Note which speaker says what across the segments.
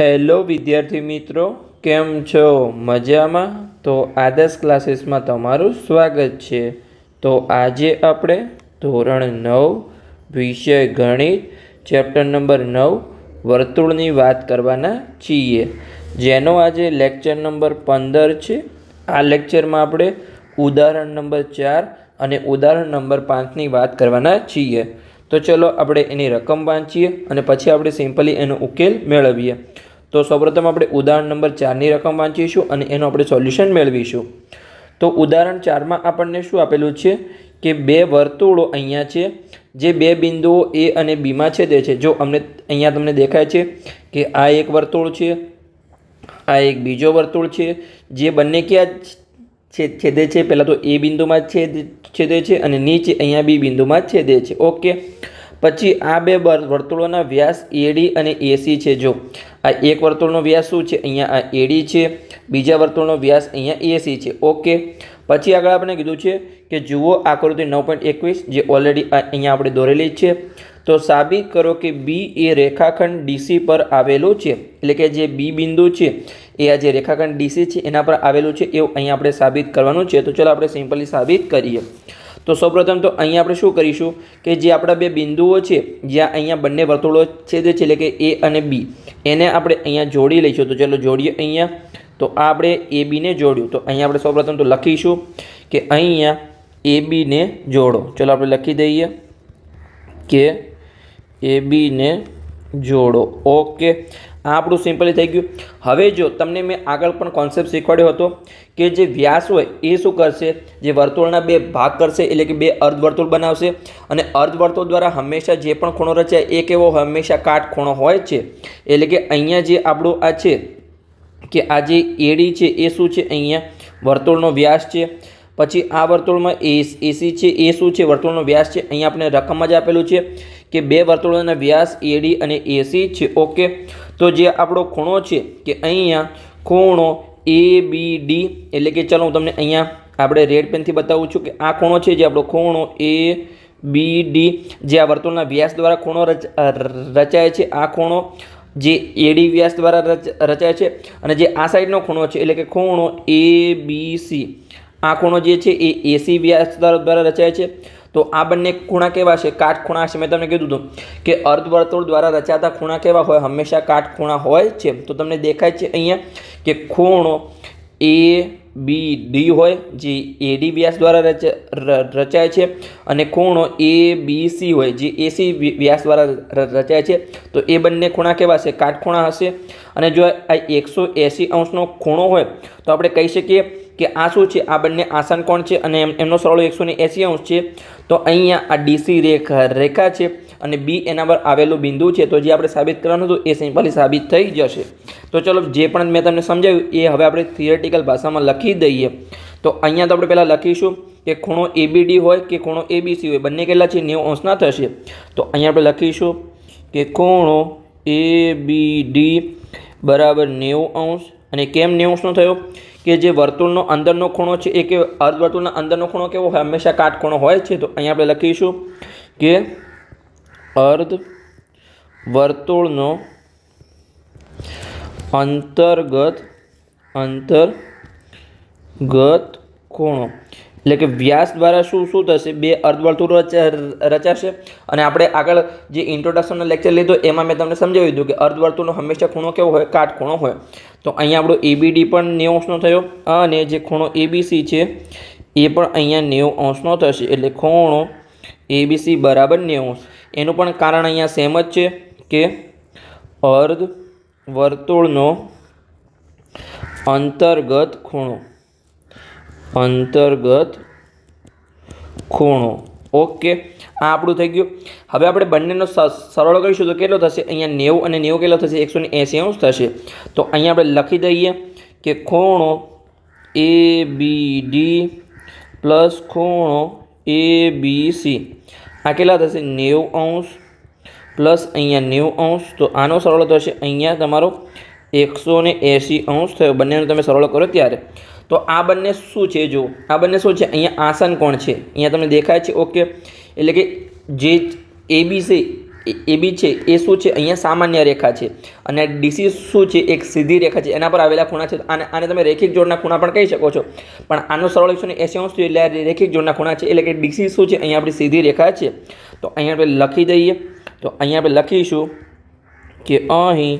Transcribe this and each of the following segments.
Speaker 1: Hello વિદ્યાર્થી મિત્રો. કેમ છો? મજામાં? તો આદર્શ ક્લાસીસમાં તમારું સ્વાગત છે. તો આજે આપણે ધોરણ નવ, વિષય ગણિત, ચેપ્ટર નંબર નવ, વર્તુળની વાત કરવાના છીએ. જેનો આજે લેક્ચર નંબર પંદર છે. આ લેક્ચરમાં આપણે ઉદાહરણ નંબર ચાર અને ઉદાહરણ નંબર પાંચની વાત કરવાના છીએ. તો ચલો આપણે એની રકમ વાંચીએ અને પછી આપણે સિમ્પલી એનો ઉકેલ મેળવીએ. તો સૌપ્રથમ આપણે ઉદાહરણ નંબર ચારની રકમ વાંચીશું અને એનું આપણે સોલ્યુશન મેળવીશું. તો ઉદાહરણ ચારમાં આપણને શું આપેલું છે? કે બે વર્તુળો અહીંયા છે, જે બે બિંદુઓ એ અને બીમાં છેદે છે. જો અમને અહીંયા તમને દેખાય છે કે આ એક વર્તુળ છે, આ એક બીજો વર્તુળ છે, જે બંને ક્યાં છેદે છે? પહેલાં તો એ બિંદુમાં છેદ, છેદે છે અને નીચે અહીંયા બી બિંદુમાં છેદે છે. ઓકે. પછી આ બે વર્તુળોના વ્યાસ એડી અને એસી છે. જો આ એક વર્તુળનો વ્યાસ શું છે? અહીંયા આ એડી છે. બીજા વર્તુળનો વ્યાસ અહીંયા એસી છે. ઓકે પછી આગળ આપણે કીધું છે કે જુઓ આકૃતિ નવ પોઈન્ટ એકવીસ જે ઓલરેડી અહીંયા આપણે દોરેલી છે. તો સાબિત કરો કે બી એ રેખાખંડ ડીસી પર આવેલું છે. એટલે કે જે બી બિંદુ છે, એ આ જે રેખાખંડ ડીસી છે, એના પર આવેલું છે, એવું અહીંયા આપણે સાબિત કરવાનું છે. તો ચલો આપણે સિમ્પલી સાબિત કરીએ. તો સૌપ્રથમ તો અહીંયા આપણે શું કરીશું કે જે આપણા બે બિંદુઓ છે, જ્યાં અહીંયા બંને વર્તુળો છેદે છે, એટલે કે એ અને બી, એને આપણે અહીંયા જોડી લઈશું. તો ચલો જોડીએ અહીંયા. તો આ આપણે એ બીને જોડ્યું. તો અહીંયા આપણે સૌપ્રથમ તો લખીશું કે અહીંયા એ બીને જોડો. ચલો આપણે લખી દઈએ કે એ બીને જોડો. ઓકે. આ આપણું સિમ્પલી થઈ ગયું. હવે જો તમને મેં આગળ પણ કોન્સેપ્ટ શીખવાડ્યો હતો કે જે વ્યાસ હોય એ શું કરશે? જે વર્તુળના બે ભાગ કરશે, એટલે કે બે અર્ધવર્તુળ બનાવશે. અને અર્ધવર્તુળ દ્વારા હંમેશા જે પણ ખૂણો રચાય, એ કેવો? હંમેશા કાટ ખૂણો હોય છે. એટલે કે અહીંયા જે આપણું આ છે, કે આ જે એડી છે, એ શું છે? અહીંયા વર્તુળનો વ્યાસ છે. પછી આ વર્તુળમાં એ એસી છે, એ શું છે, વર્તુળનો વ્યાસ છે, અહીંયા આપણે રકમ જ આપેલું છે કે બે વર્તુળોના વ્યાસ એડી અને એસી છે, ઓકે? તો જે આપણો ખૂણો છે કે અહીંયા ખૂણો એ બી ડી એટલે કે ચલો હું તમને અહીંયા આપણે રેડ પેનથી બતાવું છું કે આ ખૂણો છે જે આપણો ખૂણો એ બી ડી જે આ વર્તુળના વ્યાસ દ્વારા ખૂણો રચ, રચાય છે, આ ખૂણો જે એડી વ્યાસ દ્વારા રચ, રચાય છે અને જે આ સાઈડનો ખૂણો છે, એટલે કે ખૂણો એ બી સી આ ખૂણો જે છે એ એસી વ્યાસ દ્વારા રચાય છે. તો આ બંને ખૂણા કેવા છે? કાટ ખૂણા છે મેં તમને કીધું હતું કે અર્ધવર્તુળ દ્વારા રચાતા ખૂણા કેવા હોય? હંમેશા કાટ ખૂણા હોય છે. તો તમને દેખાય છે અહીંયા કે ખૂણો એ બી ડી હોય, જે એડી વ્યાસ દ્વારા રચ રચાય છે અને ખૂણો એ બી સી હોય, જે એસી વ્યાસ દ્વારા રચાય છે. તો એ બંને ખૂણા કેવા છે? કાટખૂણા હશે. અને જો આ એકસો એંસી અંશનો ખૂણો હોય, તો આપણે કહી શકીએ કે આ શું છે? આ બંને આસન કોણ છે? અને એમ- એમનો સરવાળો એકસો ને એંસી અંશ છે. તો અહીંયા આ ડીસી રેખા રેખા છે અને બી એના પર આવેલું બિંદુ છે. તો જે આપણે સાબિત કરવાનું હતું એ સિમ્પલી સાબિત થઈ જશે. તો ચલો, જે પણ મેં તમને સમજાવ્યું એ હવે આપણે થિયરેટિકલ ભાષામાં લખી દઈએ. તો અહીંયા તો આપણે પહેલાં લખીશું કે ખૂણો એબીડી હોય કે ખૂણો એબીસી હોય, બંને કેટલા છે? નેવું અંશના થશે. તો અહીંયા આપણે લખીશું કે ખૂણો એ બી ડી બરાબર નેવું અંશ. અને કેમ નેવું અંશનો થયો? કે જે વર્તુળનો અંદરનો ખૂણો છે એ કે અર્ધવર્તુળના અંદરનો ખૂણો કેવો હોય? હંમેશા કાટખૂણો હોય છે. તો અહીંયા આપણે લખીશું કે અર્ધ વર્તુળનો અંતર્ગત અંતર્ગત ખૂણો. એટલે કે વ્યાસ દ્વારા શું શું થશે? બે અર્ધવર્તુળ રચા- રચાશે. અને આપણે આગળ જે ઇન્ટ્રોડક્શનનો લેક્ચર લીધો, એમાં મેં તમને સમજાવી દીધું કે અર્ધવર્તુળનો હંમેશા ખૂણો કેવો હોય? કાટ ખૂણો હોય. તો અહીંયા આપણો એબીડી પણ નેવું અંશનો થયો. અને જે ખૂણો એબીસી છે, એ પણ અહીંયા નેવું અંશનો થશે. એટલે ખૂણો એબીસી બરાબર નેવું એનું પણ કારણ અહીંયા સેમ જ છે કે અર્ધ વર્તુળનો અંતર્ગત ખૂણો. અંતર્ગત ખૂણો. ઓકે આ આપણું થઈ ગયું. હવે આપણે બંનેનો સ- સરવાળો કરીશું તો કેટલો થશે? અહીંયા નેવું અને નેવું કેટલો થશે? એકસો ને એંસી અંશ થશે. તો અહીંયા આપણે લખી દઈએ કે ખૂણો એ બી ડી પ્લસ ખૂણો એ બી સી. આ કેટલા થશે? નેવું અંશ પ્લસ અહીંયા નેવું અંશ. તો આનો સરળ થશે અહીંયા તમારો એકસો ને એંસી અંશ થયો. બંનેનો તમે સરળ કરો ત્યારે. તો આ બંને શું છે જો? આ બંને શું છે? અહીંયા આસન કોણ છે? અહીંયા તમને દેખાય છે ઓકે એટલે કે જે એબીસી એ બી છે, એ શું છે? અહીંયા સામાન્ય રેખા છે. અને ડીસી શું છે? એક સીધી રેખા છે. એના પર આવેલા ખૂણા છે. આને આને તમે રેખિક જોડના ખૂણા પણ કહી શકો છો. પણ આનો સરળ એકસો ને એસી અંશ એટલે આ રેખિક જોડના ખૂણા છે. એટલે કે ડીસી શું છે? અહીંયા આપણી સીધી રેખા છે. તો અહીંયા આપણે લખી દઈએ. તો અહીંયા આપણે લખીશું કે અહીં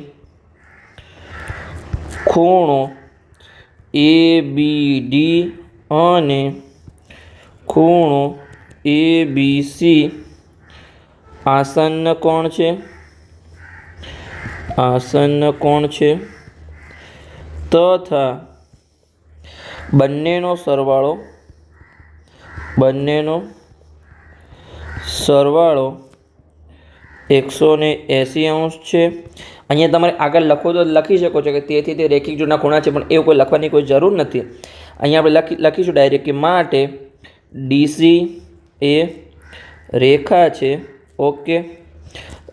Speaker 1: ખૂણો એ બી ડી અને ખૂણો એ બી સી આસન્ન કોણ છે? આસન્ન કોણ છે? તથા બંનેનો સરવાળો બંનેનો સરવાળો એકસો ને એંસી અંશ છે. અહીંયા તમારે આગળ લખો તો લખી શકો છો કે તેથી તે રેખિક જોડના ખૂણા છે, પણ એવું કોઈ લખવાની કોઈ જરૂર નથી. અહીંયા આપણે લખી લખીશું ડાયરેક્ટ કે માટે ડીસી એ રેખા છે. ઓકે.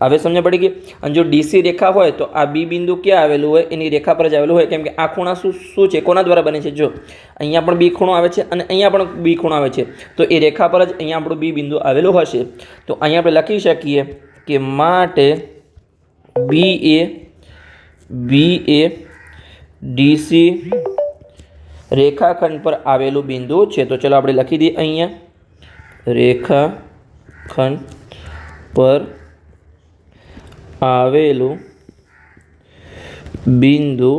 Speaker 1: હવે સમજ પડી ગઈ? અને જો ડીસી રેખા હોય તો આ બી બિંદુ ક્યાં આવેલું હોય? એની રેખા પર જ આવેલું હોય, કેમ કે આ ખૂણા શું શું છે? કોના દ્વારા બને છે? જો. અહીંયા પણ બી ખૂણો આવે છે અને અહીંયા પણ બી ખૂણો આવે છે. તો એ રેખા પર જ અહીંયા આપણું બી બિંદુ આવેલું હશે. તો અહીંયા આપણે લખી શકીએ કે માટે બી એ બી એ ડીસી રેખાખંડ પર આવેલું બિંદુ છે. તો ચલો આપણે લખી દઈએ અહીંયા. રેખાખંડ પર આવેલું બિંદુ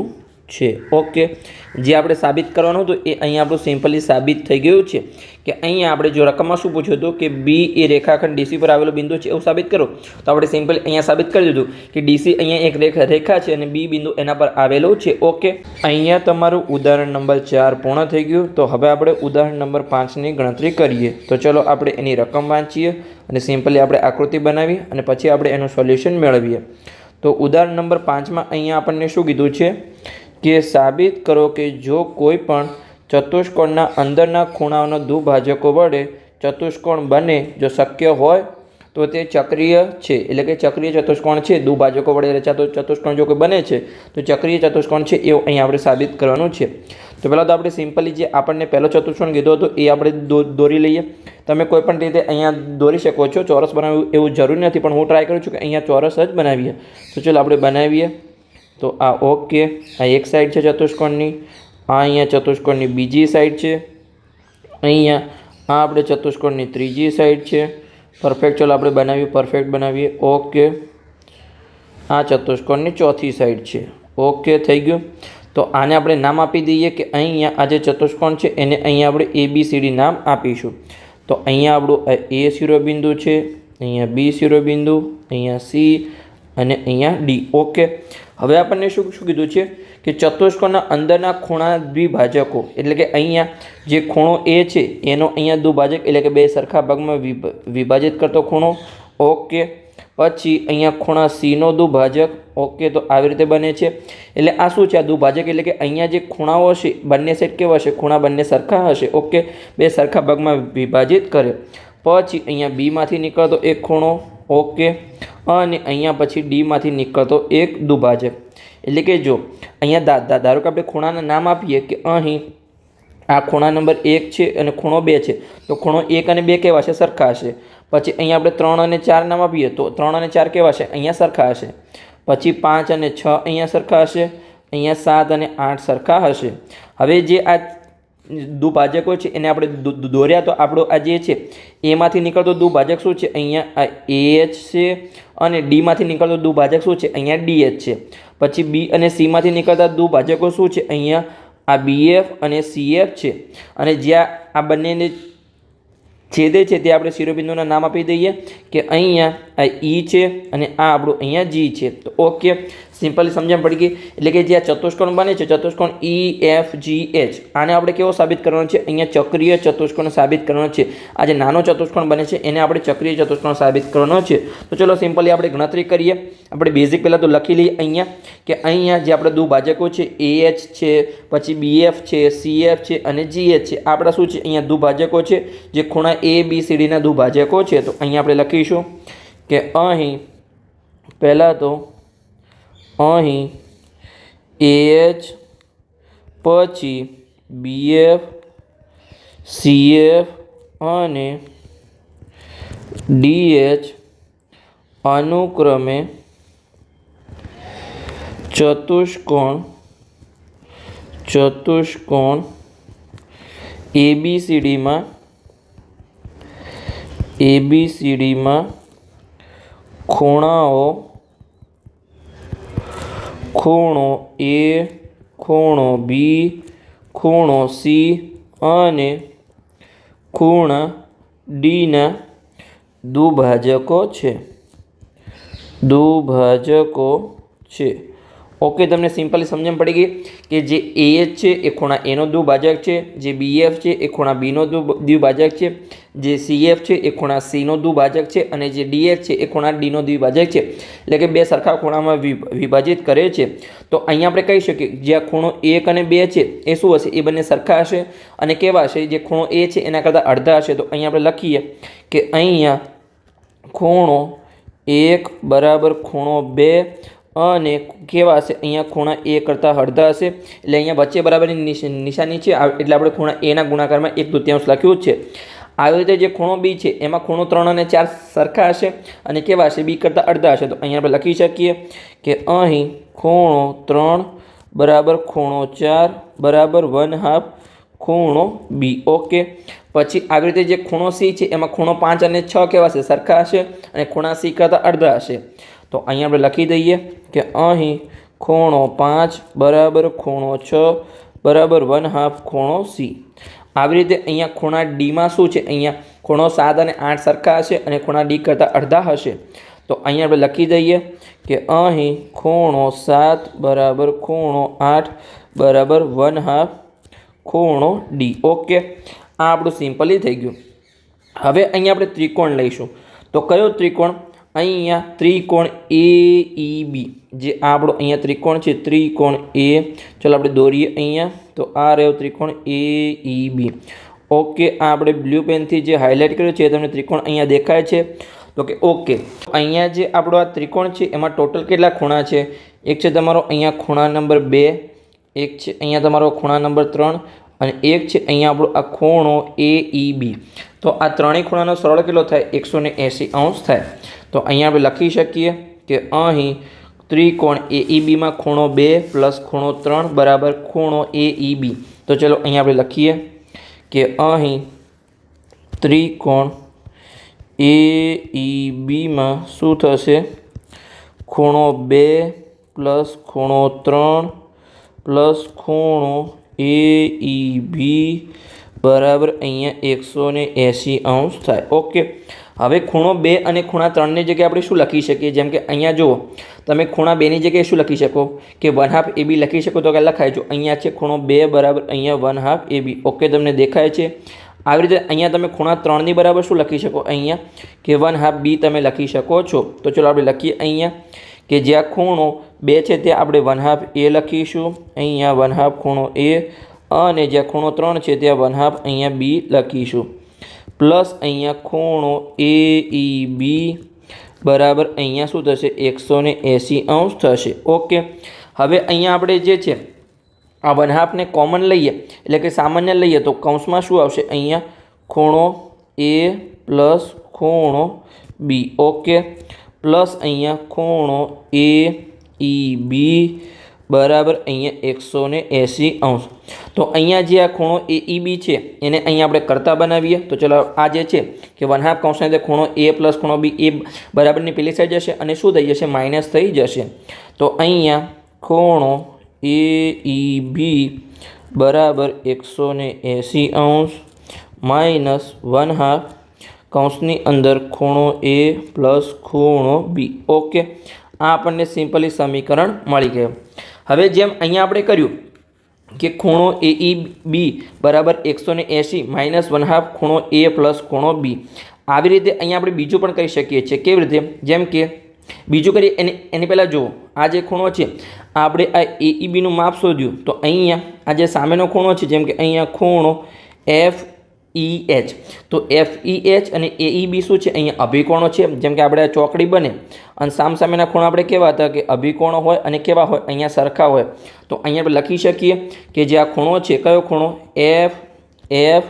Speaker 1: છે. ઓકે. જે આપણે સાબિત કરવાનું હતું એ અહીંયા આપણું સિમ્પલી સાબિત થઈ ગયું છે કે અહીંયા આપણે જો રકમમાં શું પૂછ્યું હતું કે બી એ રેખાખંડ ડીસી પર આવેલો બિંદુ છે એવું સાબિત કરો, તો આપણે સિમ્પલી અહીંયા સાબિત કરી દીધું કે ડીસી અહીંયા એક રેખા રેખા છે અને બી બિંદુ એના પર આવેલું છે. ઓકે. અહીંયા તમારું ઉદાહરણ નંબર ચાર પૂર્ણ થઈ ગયું. તો હવે આપણે ઉદાહરણ નંબર પાંચની ગણતરી કરીએ. તો ચલો આપણે એની રકમ વાંચીએ અને સિમ્પલી આપણે આકૃતિ બનાવી અને પછી આપણે એનું સોલ્યુશન મેળવીએ. તો ઉદાહરણ નંબર પાંચમાં અહીંયા આપણને શું કીધું છે? કે સાબિત કરો કે જો કોઈ પણ ચતુષ્કોણના અંદરના ખૂણાઓનો દુભાજકો વડે ચતુષ્કોણ બને જો શક્ય હોય, તો તે ચક્રીય છે. એટલે કે ચક્રીય ચતુષ્કોણ છે, દુભાજકો વડે રચાતો ચતુષ્કોણ જો કોઈ બને છે, તો ચક્રીય ચતુષ્કોણ છે, એવું અહીંયા આપણે સાબિત કરવાનું છે. તો પહેલાં તો આપણે સિમ્પલી જે આપણને પહેલો ચતુષ્કોણ કીધો હતો, એ આપણે દોરી લઈએ. તમે કોઈ પણ રીતે અહીંયા દોરી શકો છો, ચોરસ બનાવવું એવું જરૂરી નથી, પણ હું ટ્રાય કરું છું કે અહીંયા ચોરસ જ બનાવીએ. તો ચલો આપણે બનાવીએ. તો આ ઓકે. આ એક સાઈડ છે ચતુષ્કોણની, આ અહીંયા ચતુષ્કોણની બીજી સાઈડ છે. અહીંયા આ આપણે ચતુષ્કોણની ત્રીજી સાઈડ છે. પરફેક્ટ ચલો આપણે બનાવીએ પરફેક્ટ બનાવીએ. ઓકે. આ ચતુષ્કોણની ચોથી સાઈડ છે. ઓકે, થઈ ગયું. તો આને આપણે નામ આપી દઈએ કે અહીંયા આ જે ચતુષ્કોણ છે, એને અહીંયા આપણે એ બી સી નામ આપીશું. તો અહીંયા આપણું એ શિરોબિંદુ છે, અહીંયા બી શિરોબિંદુ, અહીંયા સી અને અહીંયા ડી ઓકે. હવે આપણને શું શું કીધું છે કે ચતુષ્કોણના અંદરના ખૂણા દ્વિભાજકો, એટલે કે અહીંયા જે ખૂણો એ છે, એનો અહીંયા દ્વિભાજક, એટલે કે બે સરખા ભાગમાં વિભ વિભાજિત કરતો ખૂણો, ઓકે. પછી અહીંયા ખૂણા સીનો દુભાજક ઓકે, તો આવી રીતે બને છે. એટલે આ શું છે? આ દુભાજક એટલે કે અહીંયા જે ખૂણાઓ હશે, બંને સેટ કેવા હશે? ખૂણા બંને સરખા હશે, ઓકે. બે સરખા ભાગમાં વિભાજિત કરે. પછી અહીંયા બીમાંથી નીકળતો એક ખૂણો ઓકે. અને અહીંયા પછી ડીમાંથી નીકળતો એક દુભાજક એટલે કે જો, અહીંયા ધારો કે આપણે ખૂણાના નામ આપીએ કે અહીં આ ખૂણા નંબર એક છે અને ખૂણો બે છે. તો ખૂણો એક અને બે કેવા છે? સરખા હશે. પછી અહીંયા આપણે ત્રણ અને ચાર નામ આપીએ તો ત્રણ અને ચાર કેવા છે? અહીંયા સરખા હશે. પછી પાંચ અને છ અહીંયા સરખા હશે. અહીંયા સાત અને આઠ સરખા હશે. હવે જે આ દુભાજકો છે, એને આપણે દોર્યા તો આપણો આ જે છે, એમાંથી નીકળતો દુભાજક શું છે? અહીંયા આ એચ છે અને ડીમાંથી નીકળતો દુભાજક શું છે? અહીંયા ડીએચ છે. પછી બી અને સીમાંથી નીકળતા દુભાજકો શું છે? અહીંયા આ બીએફ અને સીએફ છે. અને જ્યાં આ બંનેને છેદે છે તે આપણે શિરોબિંદુના નામ આપી દઈએ કે અહીંયા આ ઈ છે અને આ આપણું અહીંયા જી છે. તો ઓકે સિમ્પલી સમજણ પડી ગઈ. એટલે કે જે આ ચતુષ્કોણ બને છે, ચતુષ્કોણ ઈ એફ જી એચ આને આપણે કેવો સાબિત કરવાનો છે? અહીંયા ચક્રીય ચતુષ્કોણ સાબિત કરવાનો છે. આ જે નાનો ચતુષ્કોણ બને છે, એને આપણે ચક્રીય ચતુષ્કોણ સાબિત કરવાનો છે. તો ચલો સિમ્પલી આપણે ગણતરી કરીએ. આપણે બેઝિક પહેલાં તો લખી લઈએ અહીંયા કે અહીંયા જે આપણે દુભાજકો છે એ એચ છે, પછી બીએફ છે સીએફ છે અને જીએચ છે. આપણા શું છે? અહીંયા દુભાજકો છે, જે ખૂણા એ બી સી ડીના દુભાજકો છે. તો અહીંયા આપણે લખીશું કે અહીં પહેલાં તો અહીં એએચ પછી બીએફ સીએફ અને ડીએચ અનુક્રમે ચતુષ્કોણ ચતુષ્કોણ એબીસીડીમાં એબીસીડીમાં ખૂણાઓ ખૂણો એ ખૂણો બી ખૂણો સી અને ખૂણા ડીના દુભાજકો છે. દુભાજકો છે. ઓકે તમને સિમ્પલી સમજણ પડી ગઈ કે જે એ એચ છે, એ ખૂણા એનો દ્વિભાજક છે. જે બીએફ છે, એ ખૂણા બીનો દ્વિભાજક છે. જે સીએફ છે, એ ખૂણા સીનો દ્વિભાજક છે. અને જે ડીએફ છે, એ ખૂણા ડીનો દ્વિભાજક છે. એટલે કે બે સરખા ખૂણામાં વિભાજિત કરે છે. તો અહીંયા આપણે કહી શકીએ જે આ ખૂણો એક અને બે છે, એ શું હશે? એ બંને સરખા હશે. અને કેવા હશે? જે ખૂણો એ છે, એના કરતાં અડધા હશે. તો અહીંયા આપણે લખીએ કે અહીંયા ખૂણો એક બરાબર ખૂણો બે અને કેવા હશે? અહીંયા ખૂણા એ કરતાં અડધા હશે. એટલે અહીંયા વચ્ચે બરાબરની નિશાની છે. એટલે આપણે ખૂણા એના ગુણાકારમાં એક તૃતીયાંશ લખ્યું છે. આવી રીતે જે ખૂણો બી છે, એમાં ખૂણો ત્રણ અને ચાર સરખા હશે અને કેવા હશે? બી કરતાં અડધા હશે. તો અહીંયા આપણે લખી શકીએ કે અહીં ખૂણો ત્રણ બરાબર ખૂણો ચાર બરાબર વન હાફ ખૂણો બી. ઓકે. પછી આવી રીતે જે ખૂણો સી છે, એમાં ખૂણો પાંચ અને છ કેવા હશે? સરખા હશે અને ખૂણા સી કરતાં અડધા હશે. તો અહીંયા આપણે લખી દઈએ કે અહીં ખૂણો પાંચ બરાબર ખૂણો છ બરાબર વન હાફ ખૂણો સી. આવી રીતે અહીંયા ખૂણા ડીમાં શું છે? અહીંયા ખૂણો સાત અને આઠ સરખા હશે અને ખૂણા ડી કરતાં અડધા હશે. તો અહીંયા આપણે લખી દઈએ કે અહીં ખૂણો સાત બરાબર ખૂણો આઠ બરાબર વન હાફ ખૂણો ડી. ઓકે? આ આપણું સિમ્પલી થઈ ગયું. હવે અહીંયા આપણે ત્રિકોણ લઈશું. તો કયો ત્રિકોણ? અહીંયા ત્રિકોણ એ, ઈ, બી. જે આપણો અહીંયા ત્રિકોણ છે, ત્રિકોણ એ. ચલો આપણે દોરીએ અહીંયા. તો આ રહ્યો ત્રિકોણ એ, ઈ, બી. ઓકે આપણે બ્લુ પેનથી જે હાઇલાઇટ કર્યું છે તમને ત્રિકોણ અહીંયા દેખાય છે. તો કે ઓકે અહીંયા જે આપણો આ ત્રિકોણ છે, એમાં ટોટલ કેટલા ખૂણા છે? એક છે તમારો અહીંયા ખૂણા નંબર બે, એક છે અહીંયા તમારો ખૂણા નંબર ત્રણ અને એક છે અહીંયા આપણો આ ખૂણો એ, ઈ, બી. તો આ ત્રણેય ખૂણાનો સરળ કેટલો થાય? એકસો ને એંસી અંશ થાય. તો અહીંયા આપણે લખી શકીએ કે અહીં ત્રિકોણ એ ઈ બીમાં ખૂણો બે પ્લસ ખૂણો ત્રણ બરાબર ખૂણો એ ઈ બી તો ચલો અહીંયા આપણે લખીએ કે અહીં ત્રિકોણ એ ઈ બીમાં શું થશે? ખૂણો બે પ્લસ ખૂણો ત્રણ પ્લસ ખૂણો એ ઈ બી બરાબર અહીંયા એકસો ને એંસી અંશ થાય. ઓકે. હવે ખૂણો બે અને ખૂણા ત્રણની જગ્યાએ આપણે શું લખી શકીએ? જેમ કે અહીંયા જુઓ, તમે ખૂણા બેની જગ્યાએ શું લખી શકો? કે વન હાફ એ બી લખી શકો તો કે લખાય? જો અહીંયા છે ખૂણો બે બરાબર અહીંયા one half A B okay, તમને દેખાય છે. આવી રીતે અહીંયા તમે ખૂણા ત્રણની બરાબર શું લખી શકો? અહીંયા કે વન હાફ બી તમે લખી શકો છો. તો ચલો આપણે લખીએ અહીંયા કે જ્યાં ખૂણો બે છે ત્યાં આપણે વન હાફ એ લખીશું. અહીંયા વન હાફ ખૂણો એ અને જ્યાં ખૂણો ત્રણ છે ત્યાં વન હાફ અહીંયા બી લખીશું. પ્લસ અહીંયા ખૂણો એ, ઈ, બી બરાબર અહીંયા શું થશે? એકસો ને એંસી અંશ થશે. ઓકે. હવે અહીંયા આપણે જે છે, આ વન હાફને કોમન લઈએ, એટલે કે સામાન્ય લઈએ, તો કૌંસમાં શું આવશે? અહીંયા ખૂણો એ પ્લસ ખૂણો બી. ઓકે. પ્લસ અહીંયા ખૂણો એ, ઈ, બી બરાબર અહીંયા એકસો ને એંસી અંશ. તો અહીંયા જે આ ખૂણો એ ઈ બી છે, એને અહીંયા આપણે કરતા બનાવીએ. તો ચલો આ જે છે કે વન હાફ કૌંસની અંદર ખૂણો એ પ્લસ ખૂણો બી એ બરાબરની પેલી સાઈડ જશે અને શું થઈ જશે? માઇનસ થઈ જશે. તો અહીંયા ખૂણો એ ઈ બી બરાબર એકસો ને એંસી અંશ માઇનસ વન હાફ કૌંસની અંદર ખૂણો એ પ્લસ ખૂણો બી. ઓકે આ આપણને સિમ્પલી સમીકરણ મળી ગયું. હવે જેમ અહીંયા આપણે કર્યું કે ખૂણો એ બી બરાબર એકસો ને એંસી માઇનસ વન હાફ ખૂણો એ પ્લસ ખૂણો બી. આવી રીતે અહીંયા આપણે બીજું પણ કરી શકીએ છીએ. કેવી રીતે? જેમ કે બીજું કરીએ, એને એની પહેલાં જુઓ. આ જે ખૂણો છે, આપણે આ એ બીનું માપ શોધ્યું. તો અહીંયા આ જે સામેનો ખૂણો છે, જેમ કે અહીંયા ખૂણો એફ ઈ એચ તો એફ ઈ એચ અને એ ઈ બી શું છે? અહીંયા અભિકોણો છે. જેમ કે આપણે ચોકડી બને. અને સામસામેના ખૂણા આપણે કેવા હતા? કે અભિકોણો હોય અને કેવા હોય? અહીંયા સરખા હોય. તો અહીંયા આપણે લખી શકીએ કે જે આ ખૂણો છે, કયો ખૂણો? એફ એફ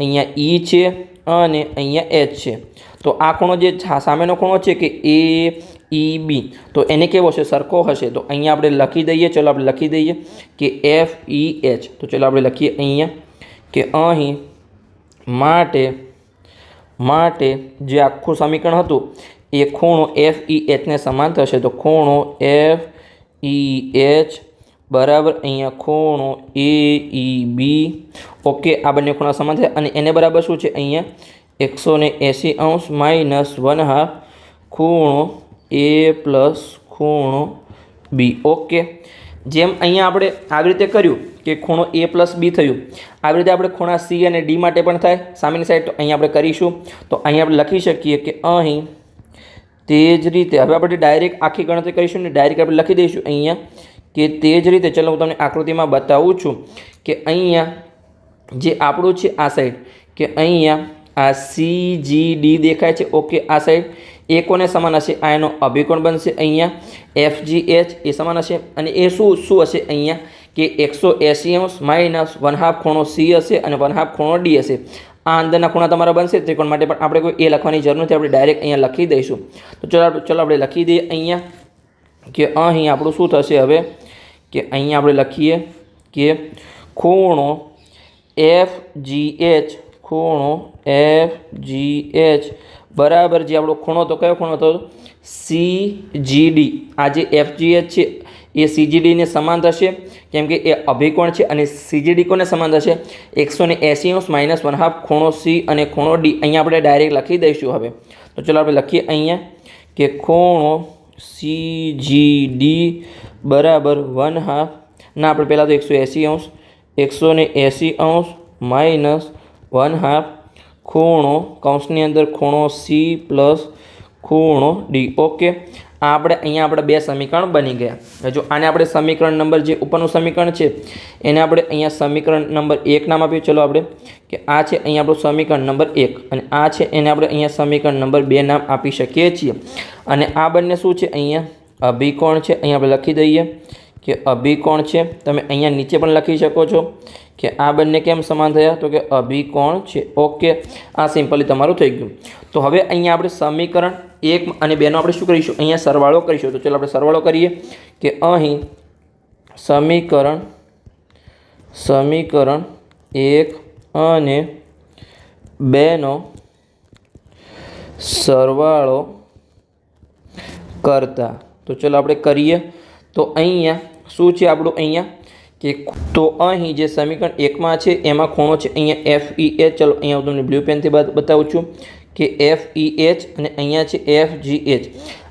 Speaker 1: અહીંયા ઈ છે અને અહીંયા એચ છે. તો આ ખૂણો જે સામેનો ખૂણો છે કે એ ઈ બી તો એને કેવો હશે? સરખો હશે. તો અહીંયા આપણે લખી દઈએ. ચલો આપણે લખી દઈએ કે એફ ઈ એચ તો ચલો આપણે લખીએ અહીંયા કે અહીં માટે માટે જે આખું સમીકરણ હતું, એ ખૂણો એફ ઈ એચને સમાન થશે. તો ખૂણો એફ ઈ એચ બરાબર અહીંયા ખૂણો એ ઈ બી ઓકે આ બંને ખૂણા સમાન થયા. અને એને બરાબર શું છે? અહીંયા એકસો ને એંસી અંશ માઇનસ વન હાફ ખૂણો એ પ્લસ ખૂણો બી ઓકે જેમ અહીંયા આપણે આવી રીતે કર્યું કે ખૂણો એ પ્લસ બી થયું. આવી રીતે આપણે ખૂણા સી અને ડી માટે પણ થાય. સામેની સાઈડ તો અહીંયા આપણે કરીશું. તો અહીંયા આપણે લખી શકીએ કે અહીં તે જ રીતે, હવે આપણે ડાયરેક્ટ આખી ગણતરી કરીશું ને ડાયરેક્ટ આપણે લખી દઈશું અહીંયા કે તે જ રીતે, ચલો હું તમને આકૃતિમાં બતાવું છું કે અહીંયા જે આપણું છે આ સાઈડ કે અહીંયા આ સી જી ડી દેખાય છે. ઓકે આ સાઈડ એ કોને સમાન હશે? આ એનો અભિકોણ બનશે અહીંયા. એફ જી એચ એ સમાન હશે. અને એ શું શું હશે અહીંયા? કે એકસો એંસી અંશ માઇનસ વન હાફ ખૂણો સી હશે અને વન હાફ ખૂણો ડી હશે. આ અંદરના ખૂણા તમારા બનશે. ત્રિકોણ માટે પણ આપણે કોઈ એ લખવાની જરૂર નથી. આપણે ડાયરેક્ટ અહીંયા લખી દઈશું. તો ચલો ચલો આપણે લખી દઈએ અહીંયા કે અહીં આપણું શું થશે હવે? કે અહીંયા આપણે લખીએ કે ખૂણો એફ જી એચ, ખૂણો એફ જી એચ બરાબર જે આપણો ખૂણો તો કયો ખૂણો હતો? સી જી ડી આ જે એફ જી એચ છે, એ સીજીડીને સમાન થશે. કેમ કે એ અભિકોણ છે અને સીજીડી કોને સમાન થશે? એકસો ને એંસી અંશ માઇનસ વન હાફ ખૂણો સી અને ખૂણો ડી અહીંયા આપણે ડાયરેક્ટ લખી દઈશું હવે. તો ચલો આપણે લખીએ અહીંયા કે ખૂણો સી જી ડી બરાબર વન હાફ. ના, આપણે પહેલાં તો એકસો એંસી અંશ. એકસો ને એંસી અંશ માઇનસ વન હાફ. ખૂણો, કૌંસની અંદર ખૂણો સી પ્લસ ખૂણો ડી ઓકે આ આપણે અહીંયા આપણે બે સમીકરણ બની ગયા. જો આને આપણે સમીકરણ નંબર જે ઉપરનું સમીકરણ છે, એને આપણે અહીંયા સમીકરણ નંબર એક નામ આપ્યું. ચલો આપણે કે આ છે અહીંયા આપણું સમીકરણ નંબર એક અને આ છે એને આપણે અહીંયા સમીકરણ નંબર બે નામ આપી શકીએ છીએ. અને આ બંને શું છે અહીંયા? અભિકોણ છે? અહીંયા આપણે લખી દઈએ. કે અભિકોણ છે? તમે અહીંયા નીચે પણ લખી શકો છો કે આ બંને કેમ સમાન થયા? તો કે અભિકોણ છે? ઓકે, આ સિમ્પલી તમારું થઈ ગયું. તો હવે અહીંયા આપણે સમીકરણ એક અને બેનો આપણે શું કરીશું? અહીંયા સરવાળો કરીશું. તો ચાલો આપણે સરવાળો કરીએ કે અહીં સમીકરણ સમીકરણ એક અને બેનો સરવાળો કરતા. તો ચલો આપણે કરીએ. તો અહીંયા શું છે આપણું અહીંયા? કે તો અહીં જે સમીકરણ એકમાં છે, એમાં ખૂણો છે અહીંયા એફ ઈ એચ ચલો, અહીંયા હું તમને બ્લુ પેનથી બતાવું છું કે એફ ઈ એચ અને અહીંયા છે એફ જી એચ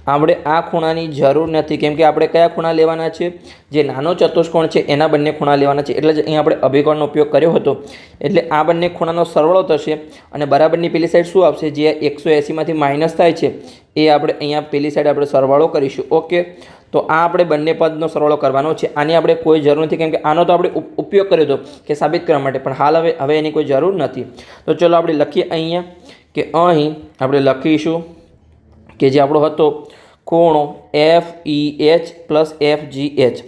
Speaker 1: આપણે આ ખૂણાની જરૂર નથી. કેમ કે આપણે કયા ખૂણા લેવાના છે? જે નાનો ચતુષ્કોણ છે, એના બંને ખૂણા લેવાના છે. એટલે જ અહીંયા આપણે અભિકોણનો ઉપયોગ કર્યો હતો. એટલે આ બંને ખૂણાનો સરવાળો થશે અને બરાબરની પેલી સાઈડ શું આવશે? જે એકસો એંસીમાંથી માઇનસ થાય છે, એ આપણે અહીંયા પેલી સાઈડ આપણે સરવાળો કરીશું. ઓકે? તો આ આપણે બંને પદનો સરવાળો કરવાનો છે. આની આપણે કોઈ જરૂર નથી. કેમ કે આનો તો આપણે ઉપયોગ કર્યો હતો કે સાબિત કરવા માટે. પણ હાલ હવે હવે એની કોઈ જરૂર નથી. તો ચલો આપણે લખીએ અહીંયા કે અહીં આપણે લખીશું કે જે આપણો હતો ખૂણો F E H plus F G H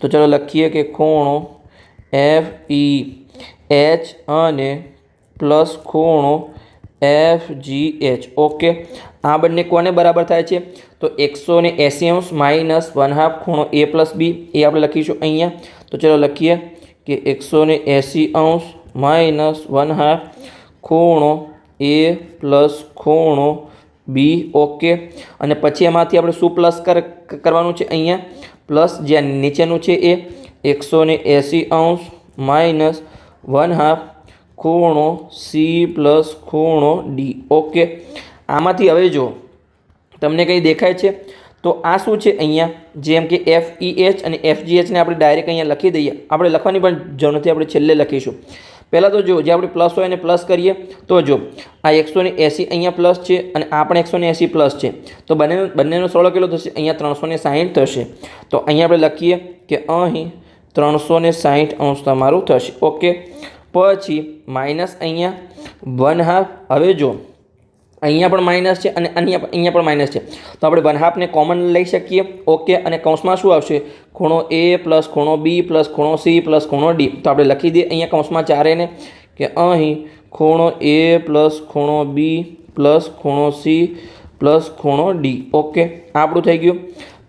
Speaker 1: તો ચલો લખીએ કે ખૂણો એફ ઈ એચ અને પ્લસ ખૂણો એફ જી એચ ઓકે આ બંને કોને બરાબર થાય છે? તો એકસો ને એંસી અંશ માઇનસ વન હાફ ખૂણો એ પ્લસ બી એ આપણે લખીશું અહીંયા. તો ચલો લખીએ કે એકસો ને એંસી અંશ માઇનસ વન હાફ ખૂણો એ પ્લસ ખૂણો બી ઓકે અને પછી એમાંથી આપણે શું પ્લસ કર, કરવાનું છે અહીંયા? પ્લસ જે નીચેનું છે એ એકસો ને એંસી અંશ માઇનસ વન હાફ ખૂણો સી પ્લસ ખૂણો ડી ઓકે આમાંથી હવે જો તમને કંઈ દેખાય છે, તો આ શું છે અહીંયા? જેમ કે એફ ઈ એચ અને એફ જી એચને આપણે ડાયરેક્ટ અહીંયા લખી દઈએ. આપણે લખવાની પણ જરૂર નથી, આપણે છેલ્લે લખીશું. પહેલાં તો જો જે આપણે પ્લસ હોય એને પ્લસ કરીએ, તો જો આ એકસો ને એંસી અહીંયા પ્લસ છે અને આ પણ એકસો ને એંસી પ્લસ છે. તો બંને બંનેનો સરળો કેટલો થશે? અહીંયા ત્રણસો ને સાહીઠ થશે. તો અહીંયા આપણે લખીએ કે અહીં ત્રણસો ને સાહીઠ અંશ તમારું થશે. ઓકે? પછી માઇનસ અહીંયા વન હાફ હવે જો અહીંયા પણ માઇનસ છે અને અહીંયા અહીંયા પણ માઇનસ છે. તો આપણે વન હાફને કોમન લઈ શકીએ. ઓકે અને કૌંસમાં શું આવશે? ખૂણો એ પ્લસ ખૂણો બી પ્લસ ખૂણો સી પ્લસ ખૂણો ડી તો આપણે લખી દઈએ અહીંયા કૌંસમાં ચારેને કે અહીં ખૂણો એ પ્લસ ખૂણો બી પ્લસ ખૂણો સી પ્લસ ખૂણો ડી ઓકે આપણું થઈ ગયું.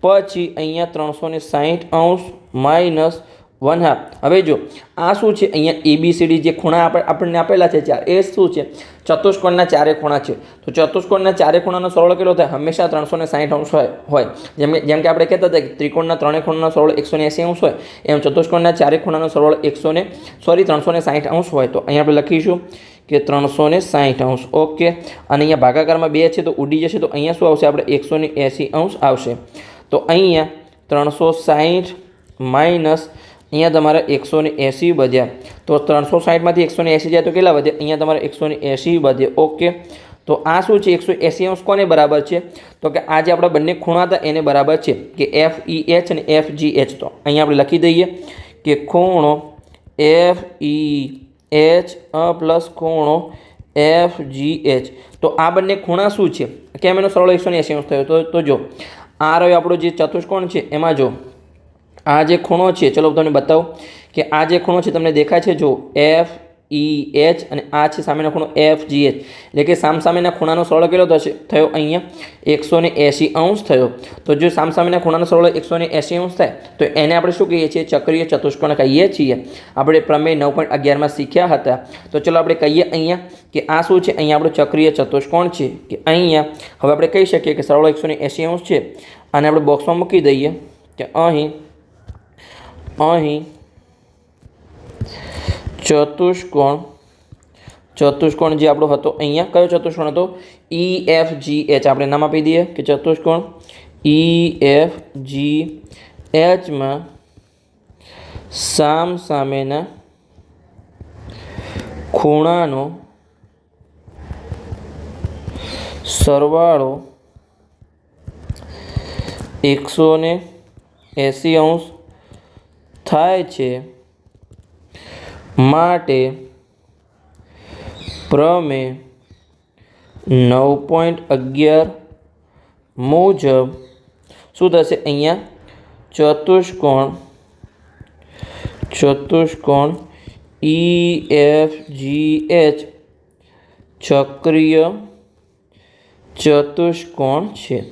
Speaker 1: પછી અહીંયા ત્રણસો ને સાહીઠ અંશ માઇનસ વન હાફ. હવે જો, આ શું છે? અહીંયા એબીસીડી જે ખૂણા આપણે આપણને આપેલા છે ચાર, એ શું છે? ચતુષ્કોણના ચારે ખૂણા છે. તો ચતુષ્કોણના ચારે ખૂણાનો સરળ કેટલો થાય? હંમેશા ત્રણસો ને સાહીઠ અંશ હોય હોય. જેમ જેમ કે આપણે કહેતા હતા કે ત્રિકોણના ત્રણેય ખૂણાનો સરળ એકસો ને એંસી અંશ હોય, એમ ચતુષ્કોણના ચારે ખૂણાનો સરળ એકસો ને સોરી ત્રણસો ને સાહીઠ અંશ હોય. તો અહીંયા આપણે લખીશું કે ત્રણસો ને સાહીઠ અંશ. ઓકે. અને અહીંયા ભાગાકારમાં બે છે તો ઉડી જશે. તો અહીંયા શું આવશે? આપણે એકસો ને એંસી અંશ આવશે. તો અહીંયા ત્રણસો સાહીઠ માઇનસ અહીંયા તમારે એકસો ને એંસી વધ્યા. તો ત્રણસો સાઠમાંથી એકસો ને એંસી જાય તો કેટલા વધે અહીંયા તમારે એકસો ને એંસી વધે ઓકે. તો આ શું છે? એકસો એંસી અંશ કોને બરાબર છે? તો કે આ જે આપણા બંને ખૂણા હતા એને બરાબર છે કે એફ ઈ એચ અને એફ જી એચ તો અહીંયા આપણે લખી દઈએ કે ખૂણો એફ ઈ એચ પ્લસ ખૂણો એફ જી એચ તો આ બંને ખૂણા શું છે? કેમ એનો સરળ એકસો ને એંસી અંશ થયો? તો તો જો, આ રહ્યો આપણો જે ચતુષ્કોણ છે, એમાં જો આ જે ખૂણો છે, ચલો તમને બતાવું કે આ જે ખૂણો છે તમને દેખાય છે, જો એફ ઈ એચ અને આ છે સામેનો ખૂણો એફ જી એચ એટલે કે સામસામેના ખૂણાનો સરળ કેટલો થશે? થયો અહીંયા એકસો ને એંશી અંશ થયો. તો જો સામસામેના ખૂણાનો સરળ એકસો ને એંસી અંશ થાય, તો એને આપણે શું કહીએ છીએ? ચક્રીય ચતુષ્કોણ કહીએ છીએ. આપણે પ્રમેય નવ પોઈન્ટ અગિયારમાં શીખ્યા હતા. તો ચલો આપણે કહીએ અહીંયા કે આ શું છે? અહીંયા આપણું ચક્રીય ચતુષ્કોણ છે. કે અહીંયા, હવે આપણે કહી શકીએ કે સરળ એકસો ને એંશી અંશ છે. અને આપણે બોક્સમાં મૂકી દઈએ કે અહીં અહીં ચતુષ્કોણ ચતુષ્કોણ જે આપણો હતો, અહીંયા કયો ચતુષ્કોણ હતો? ઈ એફ જી એચ આપણે નામ આપી દઈએ કે ચતુષ્કોણ? ઈ એફ જી એચમાં સામ સામેના ખૂણાનો સરવાળો એકસો ને એંસી અંશ થાય છે માટે પ્રમે નવ પોઈન્ટ અગિયાર મુજબ શું થશે અહીંયા? ચતુષ્કોણ ચતુષ્કોણ ઈ એફ જી એચ ચક્રીય ચતુષ્કોણ છે.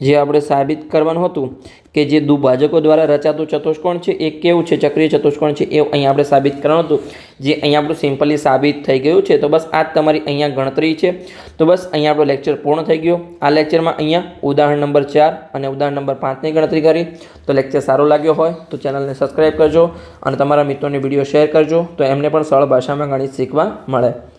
Speaker 1: જે આપણે સાબિત કરવાનું હતું. કે જે દુભાજકો દ્વારા રચાતું ચતુષ્કોણ છે, એ કેવું છે? ચક્રીય ચતુષ્કોણ છે, એ અહીંયા આપણે સાબિત કરવાનું હતું. જે અહીંયા આપણું સિમ્પલી સાબિત થઈ ગયું છે, તો બસ આ તમારી અહીંયા ગણતરી છે. તો બસ અહીંયા આપણો લેક્ચર પૂર્ણ થઈ ગયો. આ લેક્ચરમાં અહીંયા ઉદાહરણ નંબર ચાર અને ઉદાહરણ નંબર પાંચની ગણતરી કરી. તો લેક્ચર સારો લાગ્યો હોય, તો ચેનલને સબસ્ક્રાઈબ કરજો અને તમારા મિત્રોને વીડિયો શેર કરજો, તો એમને પણ સરળ ભાષામાં ગણિત શીખવા મળે.